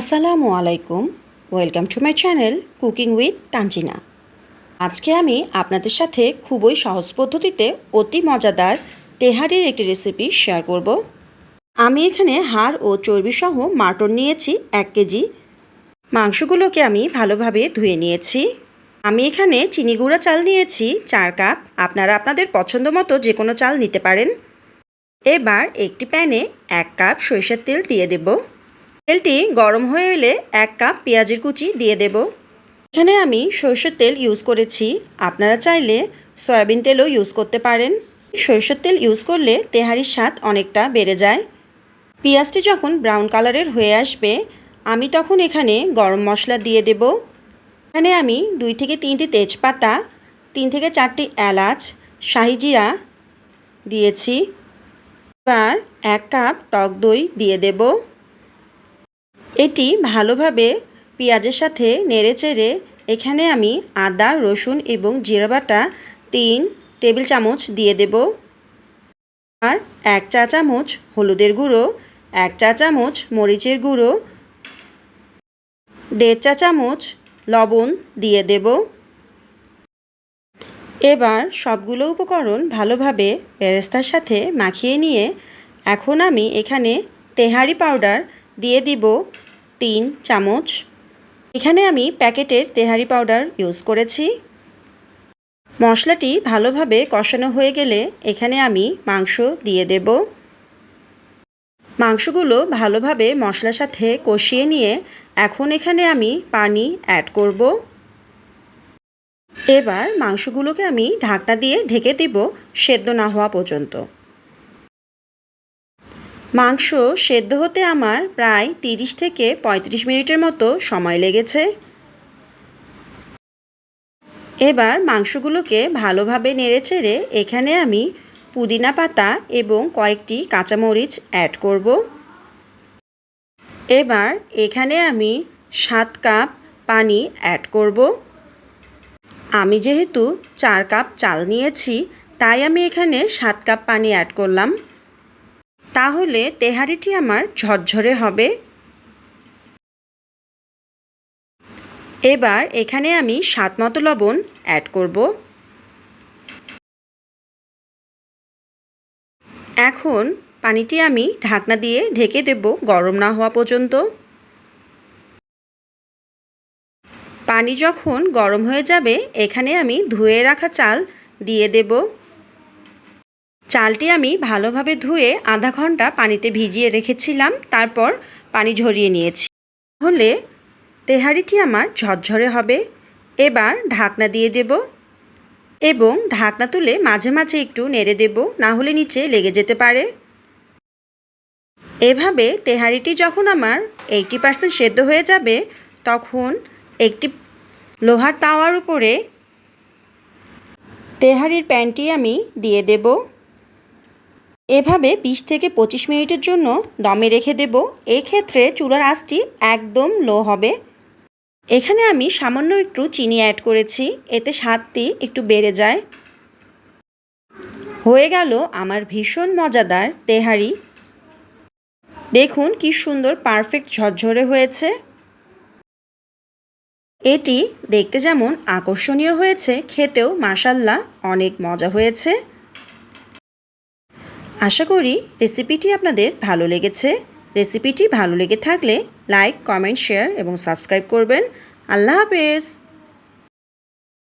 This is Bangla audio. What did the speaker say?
আসসালামু আলাইকুম। Welcome to my channel cooking with Tanjina আজকে আমি আপনাদের সাথে খুবই সহজ পদ্ধতিতে অতি মজাদার তেহারির একটি রেসিপি শেয়ার করব। আমি এখানে হাড় ও চর্বি সহ মাটন নিয়েছি এক কেজি। মাংসগুলোকে আমি ভালোভাবে ধুয়ে নিয়েছি। আমি এখানে চিনি গুঁড়া চাল নিয়েছি চার কাপ। আপনারা আপনাদের পছন্দ মতো যে কোনো চাল নিতে পারেন। এবার একটি প্যানে এক কাপ সরিষার তেল দিয়ে দেবো। তেলটি গরম হয়ে এলে এক কাপ পেঁয়াজের কুচি দিয়ে দেব। এখানে আমি সরষের তেল ইউজ করেছি। আপনারা চাইলে সয়াবিন তেলও ইউজ করতে পারেন। সরষের তেল ইউজ করলে তেহারির স্বাদ অনেকটা বেড়ে যায়। পেঁয়াজটি যখন ব্রাউন কালারের হয়ে আসবে, আমি তখন এখানে গরম মশলা দিয়ে দেব। এখানে আমি দুই থেকে তিনটি তেজপাতা, তিন থেকে চারটি এলাচ শাহিজিরা দিয়েছি। এবার এক কাপ টক দই দিয়ে দেবো। এটি ভালোভাবে পেঁয়াজের সাথে নেড়ে চেড়ে এখানে আমি আদা, রসুন এবং জিরা বাটা তিন টেবিল চামচ দিয়ে দেব। আর এক চা চামচ হলুদের গুঁড়ো, এক চা চামচ মরিচের গুঁড়ো, দেড় চা চামচ লবণ দিয়ে দেব। এবার সবগুলো উপকরণ ভালোভাবে বেরেস্তার সাথে মাখিয়ে নিয়ে এখন আমি এখানে তেহারি পাউডার দিয়ে দিব তিন চামচ। এখানে আমি প্যাকেটের তেহারি পাউডার ইউজ করেছি। মশলাটি ভালোভাবে কষানো হয়ে গেলে এখানে আমি মাংস দিয়ে দেব। মাংসগুলো ভালোভাবে মশলার সাথে কষিয়ে নিয়ে এখন এখানে আমি পানি অ্যাড করব। এবার মাংসগুলোকে আমি ঢাকনা দিয়ে ঢেকে দিব সেদ্ধ না হওয়া পর্যন্ত। মাংস সেদ্ধ হতে আমার প্রায় তিরিশ থেকে পঁয়ত্রিশ মিনিটের মতো সময় লেগেছে। এবার মাংসগুলোকে ভালোভাবে নেড়েচেড়ে এখানে আমি পুদিনা পাতা এবং কয়েকটি কাঁচামরিচ অ্যাড করব। এবার এখানে আমি সাত কাপ পানি অ্যাড করব। আমি যেহেতু চার কাপ চাল নিয়েছি, তাই আমি এখানে সাত কাপ পানি অ্যাড করলাম। তাহলে তেহারিটি আমার ঝরঝরে হবে। এবার এখানে আমি স্বাদ মতো লবণ অ্যাড করব। এখন পানিটি আমি ঢাকনা দিয়ে ঢেকে দেব গরম না হওয়া পর্যন্ত। পানি যখন গরম হয়ে যাবে, এখানে আমি ধুয়ে রাখা চাল দিয়ে দেবো। চালটি আমি ভালোভাবে ধুয়ে আধা ঘণ্টা পানিতে ভিজিয়ে রেখেছিলাম, তারপর পানি ঝরিয়ে নিয়েছি। তাহলে তেহারিটি আমার ঝরঝরে হবে। এবার ঢাকনা দিয়ে দেব এবং ঢাকনা তুলে মাঝে মাঝে একটু নেড়ে দেব, না হলে নিচে লেগে যেতে পারে। এভাবে তেহারিটি যখন আমার এইটি পার্সেন্ট সেদ্ধ হয়ে যাবে, তখন একটি লোহার তাওয়ার উপরে তেহারির প্যানটি আমি দিয়ে দেবো। এভাবে বিশ থেকে পঁচিশ মিনিটের জন্য দমে রেখে দেব। এক্ষেত্রে চুলার আঁচটি একদম লো হবে। এখানে আমি সামান্য একটু চিনি অ্যাড করেছি, এতে স্বাদটি একটু বেড়ে যায়। হয়ে গেল আমার ভীষণ মজাদার তেহারি। দেখুন কি সুন্দর পারফেক্ট ঝরঝরে হয়েছে। এটি দেখতে যেমন আকর্ষণীয় হয়েছে, খেতেও মাসাল্লা অনেক মজা হয়েছে। আশা করি রেসিপিটি আপনাদের ভালো লেগেছে। রেসিপিটি ভালো লেগে থাকলে লাইক, কমেন্ট, শেয়ার এবং সাবস্ক্রাইব করবেন। আল্লাহ হাফেজ।